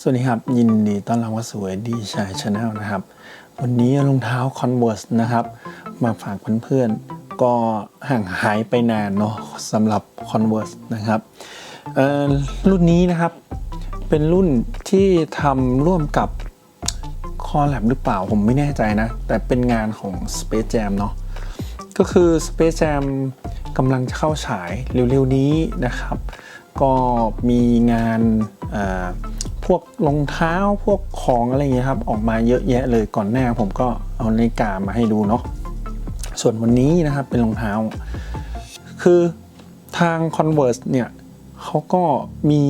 สวัสดีครับ ยินดีต้อนรับเข้าสู่ดีชายชาแนลนะครับ วันนี้รองเท้า Converse นะครับ มาฝากเพื่อนๆ ก็ห่างหายไปนานเนาะสำหรับ Converse นะครับรุ่นนี้นะครับ เป็นรุ่นที่ทำร่วมกับคอ l ล b หรือเปล่าผมไม่แน่ใจนะ แต่เป็นงานของ Space Jam เนาะก็คือ Space Jam กำลังจะเข้าฉายเร็วๆนี้นะครับ ก็มีงานพวกรองเท้าพวกของอะไรเงี้ยครับออกมาเยอะแยะเลยก่อนหน้าผมก็เอานาฬิกามาให้ดูเนาะส่วนวันนี้นะครับเป็นรองเท้า คือทาง Converse เนี่ยเขาก็มี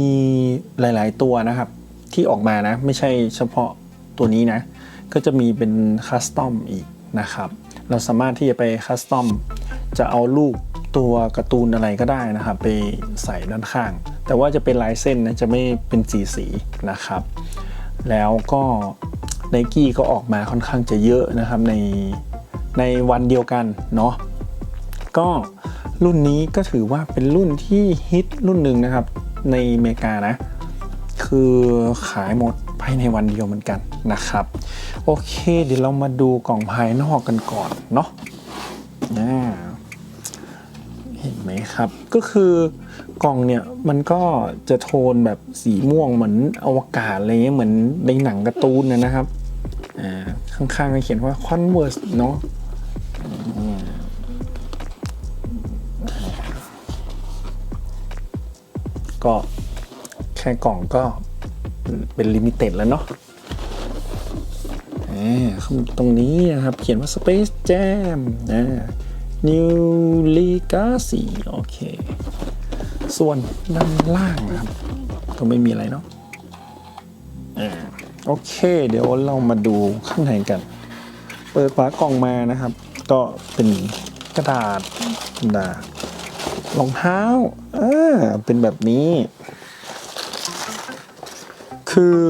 หลาย ๆ ตัวนะครับ ที่ออกมานะ ไม่ใช่เฉพาะตัวนี้นะ ก็จะมีเป็นคัสตอมอีกนะครับ เราสามารถที่จะไปคัสตอมจะเอารูป ตัวการ์ตูนอะไรก็ได้นะครับ ไปใส่ด้านข้าง แต่ว่าจะเป็นลายเส้นนะจะไม่เป็นสีสีนะครับ แล้วก็ไนกี้ก็ออกมาค่อนข้างจะเยอะนะครับในในวันเดียวกันเนาะก็รุ่นนี้ก็ถือว่าเป็นรุ่นที่ฮิตรุ่นหนึ่งนะครับในอเมริกานะ คือขายหมดภายในวันเดียวเหมือนกันนะครับ โอเค เดี๋ยวเรามาดูกล่องภายนอกกันก่อนเนาะอ่า เห็นไหมครับ ก็คือกล่องเนี่ยมันก็จะโทนแบบสีม่วงเหมือนอวกาศอะไรเงี้ยเหมือนในหนังการ์ตูนนะครับอ่าข้างๆก็เขียนว่า Converse เนาะก็แค่กล่องก็เป็นลิมิเต็ดแล้วเนาะอ่าตรงนี้นะครับ เขียนว่า Space Jam อ่า New Legacy โอเค ส่วนด้านล่างนะครับก็ไม่มีอะไรเนาะโอเค เดี๋ยวเรามาดูข้างในกัน เปิดฝากล่องมานะครับ ก็เป็นกระดาษธรรมดารองเท้าอ่าเป็นแบบนี้ คือ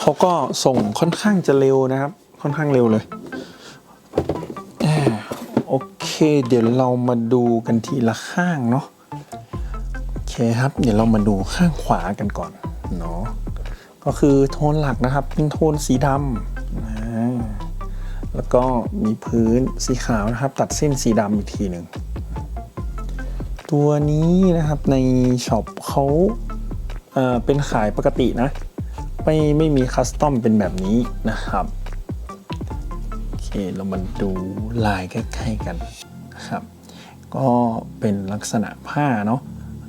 เขาก็ส่งค่อนข้างจะเร็วนะครับ ค่อนข้างเร็วเลย เคเดี๋ยวเรามาดูกันทีละข้างเนาะโอเคครับ เดี๋ยวเรามาดูข้างขวากันก่อนเนาะก็คือโทนหลักนะครับเป็นโทนสีดำอ่าแล้วก็มีพื้นสีขาวนะครับ ตัดเส้นสีดำอีกทีหนึ่งตัวนี้นะครับในช็อปเขาเเป็นขายปกตินะ ไม่ไม่มีคัสตอมเป็นแบบนี้นะครับ โอเค เรามาดูลายใกล้ๆกัน นะครับ ก็เป็นลักษณะผ้าเนาะ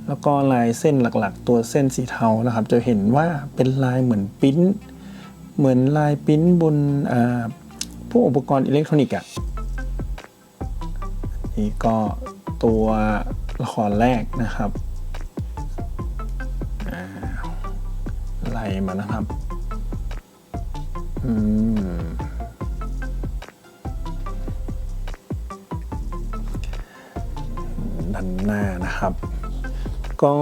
แล้วก็ลายเส้นหลักๆ ตัวเส้นสีเทานะครับ จะเห็นว่าเป็นลายเหมือนปิ้นเหมือนลายปิ้นบนพวกอุปกรณ์อิเล็กทรอนิกส์อะนี่ก็ตัวละครแรกนะครับอ่าไล่มานะครับ อืม ด้านหน้านะครับ ก็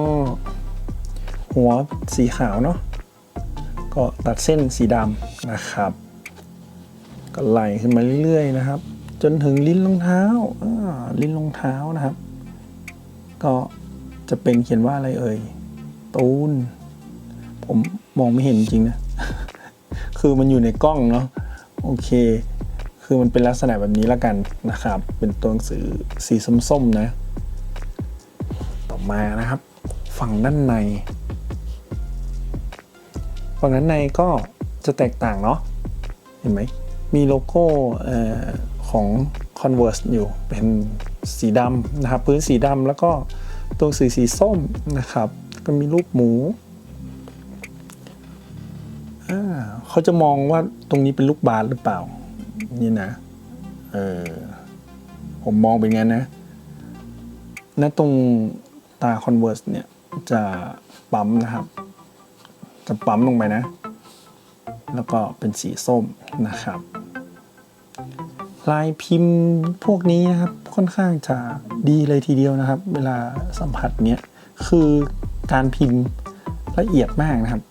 หัวสีขาวเนาะก็ตัดเส้นสีดำนะครับ ก็ไล่ขึ้นมาเรื่อยๆนะครับ จนถึงลิ้นรองเท้าลิ้นรองเท้านะครับ ก็จะเป็นเขียนว่าอะไรเอ่ยตูน ผมมองไม่เห็นจริงนะ คือมันอยู่ในกล้องเนาะโอเค คือมันเป็นลักษณะแบบนี้ล้วกันนะครับ เป็นตัวหนังสือสีส้มๆนะ ต่อมานะครับ ฝั่งด้านใน ฝั่งด้านในก็จะแตกต่างเนาะเห็นไหมมีโลโก้เอ่อของ Converse อยู่เป็นสีดำนะครับ พื้นสีดำแล้วก็ตัวสือสีส้มนะครับ ก็มีรูปหมูเขาจะมองว่าตรงนี้เป็นลูกบาศก์หรือเปล่า นี่นะ เออ ผมมองเป็นงั้นนะณตรง ตา Converse เนี่ยจะปั๊มนะครับ จะปั๊มลงไปนะ แล้วก็เป็นสีส้มนะครับ ลายพิมพ์พวกนี้นะครับค่อนข้างจะดีเลยทีเดียวนะครับ เวลาสัมผัสเนี้ยคือการพิมพ์ละเอียดมากนะครับ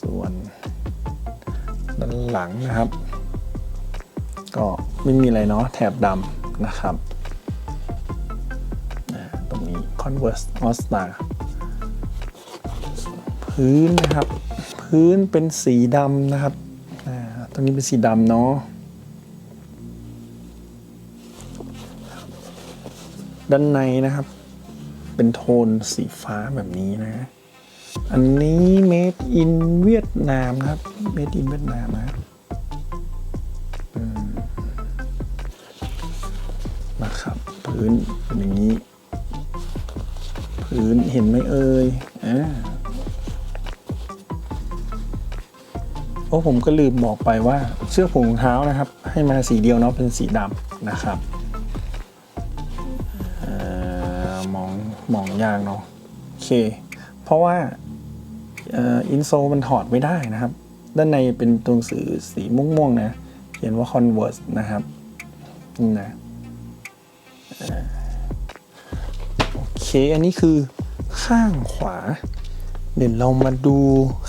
ส่วนด้านหลังนะครับ ก็ไม่มีอะไรเนาะแถบดำนะครับ ตรงนี้ Converse All Star พื้นนะครับ พื้นเป็นสีดำนะครับตรงนี้เป็นสีดำเนาะด้านในนะครับ เป็นโทนสีฟ้าแบบนี้นะ อันนี้ made in เวียดนามนะครับ made in เวียดนามนะ นะครับ พื้นเป็นอย่างนี้ พื้นเห็นไหมเอ่ยอ่าโอ้ผมก็ลืมบอกไปว่าเสื้อผูกรองเท้านะครับ ให้มาสีเดียวเนาะเป็นสีดำนะครับออมองมองยากเนาะโอเค เพราะว่าอินโซมันถอดไม่ได้นะครับ ด้านในเป็นตัวหนังสือสีม่วงๆนะ เขียนว่า Converse นะครับนี่นะ โอเคอันนี้คือข้างขวา เดี๋ยวเรามาดู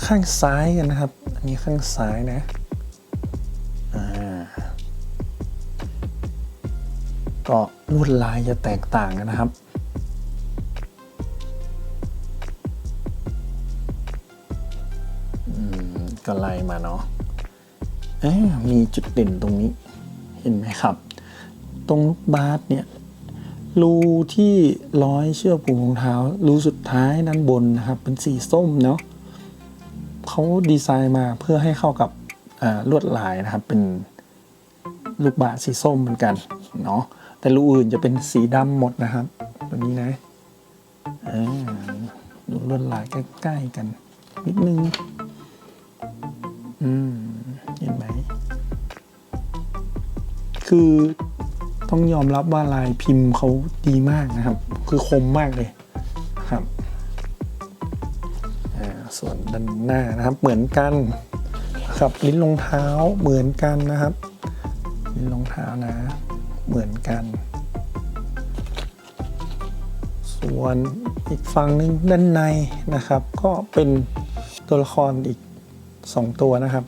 ข้างซ้ายกันนะครับ อันนี้ข้างซ้ายนะก็ลวดลายจะแตกต่างกันนะครับอืมก็ไล่มาเนาะเอ๊ะมีจุดเด่นตรงนี้ เห็นไหมครับ ตรงลูกบาสเนี่ย รูที่ร้อยเชือกผูกรองเท้ารูสุดท้ายด้านบนนะครับ เป็นสีส้มเนาะเขาดีไซน์มาเพื่อให้เข้ากับลวดลายนะครับ เป็นลูกบาศก์สีส้มเหมือนกันเนาะแต่รูอื่นจะเป็นสีดำหมดนะครับตัวนี้นะอ่าดูลวดลายใกล้ๆกัน นิดนึง อืม เห็นไหม คือ ต้องยอมรับว่าลายพิมพ์เขาดีมากนะครับ คือคมมากเลยครับส่วนด้านหน้านะครับเหมือนกันครับลิ้นรองเท้าเหมือนกันนะครับ ลิ้นรองเท้านะ เหมือนกัน ส่วนอีกฝั่งหนึงด้านในนะครับ ก็เป็นตัวละครอีกสองตัวนะครับ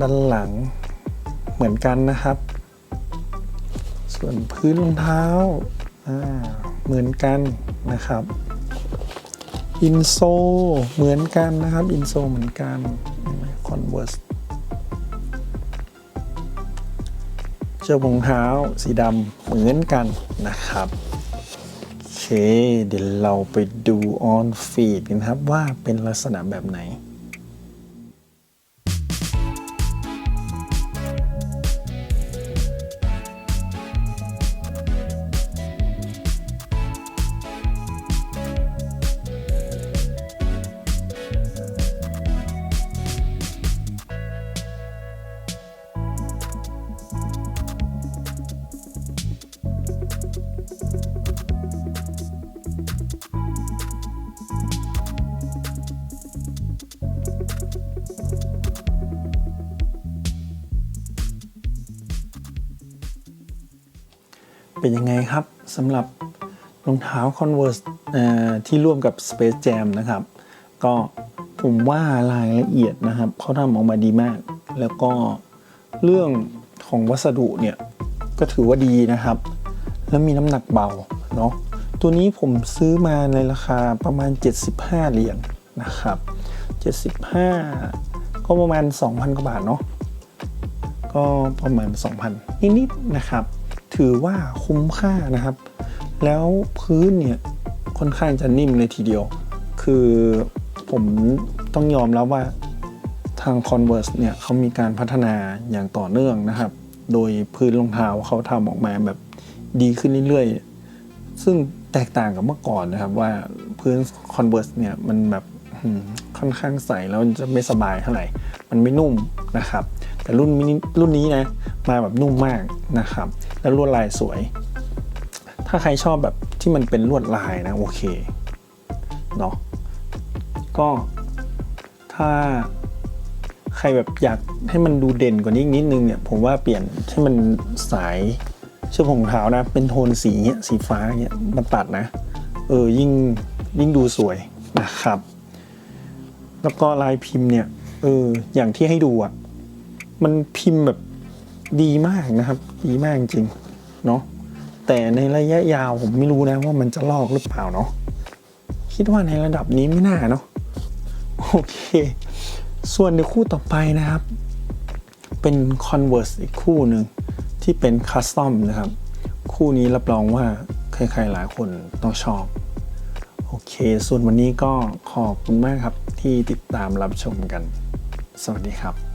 ด้านหลังเหมือนกันนะครับ ส่วนพื้นรองเท้าเหมือนกันนะครับอินโซเหมือนกันนะครับอินโซเหมือนกันคอนเวิร์สเชือกรองเท้าสีดำเหมือนกันนะครับโอเคเดี๋ยวเราไปดูออนฟีดกันครับว่าเป็นลักษณะแบบไหน เป็นยังไงครับสำหรับรองเท้า Converse ที่ร่วมกับ Space Jam นะครับ ก็ผมว่ารายละเอียดนะครับเขาทำออกมาดีมาก แล้วก็เรื่องของวัสดุเนี่ย ก็ถือว่าดีนะครับ แล้วมีน้ำหนักเบาเนาะตัวนี้ผมซื้อมาในราคาประมาณ 75 เหรียญนะครับ 75 ก็ประมาณ 2,000 กว่าบาทเนาะก็ประมาณ 2,000 นิดๆนะครับ ถือว่าคุ้มค่านะครับ แล้วพื้นเนี่ยค่อนข้างจะนิ่มเลยทีเดียว คือผมต้องยอมรับว่าทาง Converse เนี่ยเขามีการพัฒนาอย่างต่อเนื่องนะครับ โดยพื้นรองเท้าเขาทำออกมาแบบดีขึ้นเรื่อยๆ ซึ่งแตกต่างกับเมื่อก่อนนะครับว่าพื้น Converse เนี่ยมันแบบค่อนข้างใสแล้วจะไม่สบายเท่าไหร่ มันไม่นุ่มนะครับ แต่รุ่นรุ่นนี้นะมาแบบนุ่มมากนะครับ แล้วลวดลายสวย ถ้าใครชอบแบบที่มันเป็นลวดลายนะโอเคเนาะก็ถ้าใครแบบอยากให้มันดูเด่นกว่านี้นิดนึงเนี่ยผมว่าเปลี่ยนให้มันสายเชือกรองเท้านะ เป็นโทนสีเงี้ยสีฟ้าเงี้ยมาตัดนะ เออยิ่งยิ่งดูสวยนะครับ แล้วก็ลายพิมพ์เนี่ยเอออย่างที่ให้ดูอะมันพิมพ์แบบ ดีมากนะครับ ดีมากจริงเนาะแต่ในระยะยาวผมไม่รู้นะว่ามันจะลอกหรือเปล่าเนาะคิดว่าในระดับนี้ไม่น่าเนาะโอเค ส่วนในคู่ต่อไปนะครับ เป็น Converse อีกคู่หนึ่งที่เป็นคัสตอมนะครับ คู่นี้รับรองว่าใครๆหลายคนต้องชอบ โอเค ส่วนวันนี้ก็ขอบคุณมากครับที่ติดตามรับชมกัน สวัสดีครับ